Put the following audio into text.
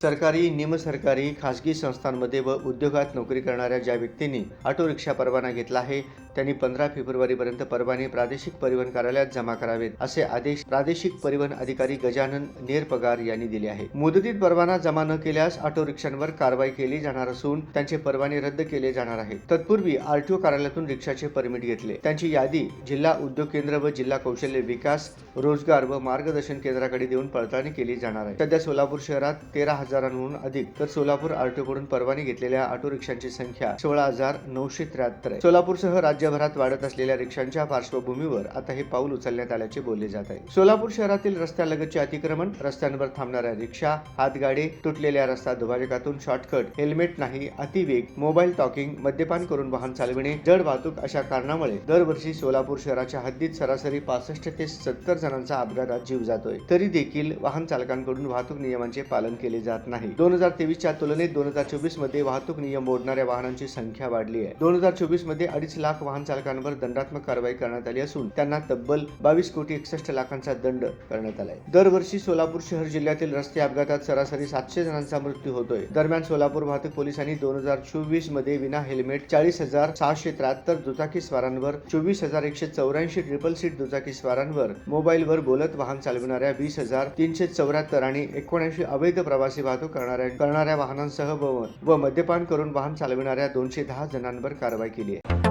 सरकारी निमसरकारी खासगी संस्थांमध्ये व उद्योगात नोकरी करणाऱ्या ज्या व्यक्तींनी ऑटो रिक्षा परवाना घेतला आहे त्यांनी पंधरा फेब्रुवारीपर्यंत परवाने प्रादेशिक परिवहन कार्यालयात जमा करावेत असे आदेश प्रादेशिक परिवहन अधिकारी गजानन नेरपगार यांनी दिले आहे मुदतीत परवाना जमा न केल्यास ऑटो रिक्षांवर कारवाई केली जाणार असून त्यांचे परवाने रद्द केले जाणार आहेत. तत्पूर्वी आरटीओ कार्यालयातून रिक्षाचे परमिट घेतले. त्यांची यादी जिल्हा उद्योग केंद्र व जिल्हा कौशल्य विकास रोजगार व मार्गदर्शन केंद्राकडे देऊन पडताळणी केली जाणार आहे. सध्या सोलापूर शहरात तेरा हजारांहून अधिक तर सोलापूर आरटीओ कडून परवाने घेतलेल्या ऑटो रिक्षांची संख्या सोळा हजार नऊशे त्र्याहत्तर आहे. सोलापूरसह राज्य राज्यभरात वाढत असलेल्या रिक्षांच्या पार्श्वभूमीवर आता हे पाऊल उचलण्यात आल्याचे बोलले जात आहे. सोलापूर शहरातील रस्त्यालगतचे अतिक्रमण रस्त्यांवर थांबणाऱ्या रिक्षा हातगाडी तुटलेल्या रस्ता दुभाजकातून शॉर्टकट हेल्मेट नाही अतिवेग मोबाईल टॉकिंग मद्यपान करून वाहन चालविणे जड वाहतूक अशा कारणामुळे दरवर्षी सोलापूर शहराच्या हद्दीत सरासरी पासष्ट ते सत्तर जणांचा अपघातात जीव जातोय. तरी देखील वाहन चालकांकडून वाहतूक नियमांचे पालन केले जात नाही. दोन हजार तेवीसच्या तुलनेत दोन हजार चोवीसमध्ये वाहतूक नियम मोडणाऱ्या वाहनांची संख्या वाढली आहे. दोन हजार चोवीसमध्ये अडीच लाख वाहन चालकांवर दंडात्मक कारवाई करण्यात आली असून त्यांना तब्बल बावीस कोटी एकसष्ट लाखांचा दंड करण्यात आलाय. दरवर्षी सोलापूर शहर जिल्ह्यातील रस्ते अपघातात सरासरी सातशे जणांचा मृत्यू होतोय. दरम्यान सोलापूर वाहतूक पोलिसांनी दोन हजार चोवीसमध्ये विना हेल्मेट चाळीस हजार सहाशे त्र्याहत्तर दुचाकी स्वारांवर चोवीस हजार एकशे चौऱ्याऐंशी ट्रिपल सीट दुचाकी स्वारांवर मोबाईलवर बोलत वाहन चालविणाऱ्या वीस हजार तीनशे चौऱ्याहत्तर आणि एकोणऐंशी अवैध प्रवासी वाहतूक करणाऱ्या करणाऱ्या वाहनांसह व व मद्यपान करून वाहन चालविणाऱ्या दोनशे दहा जणांवर कारवाई केली आहे.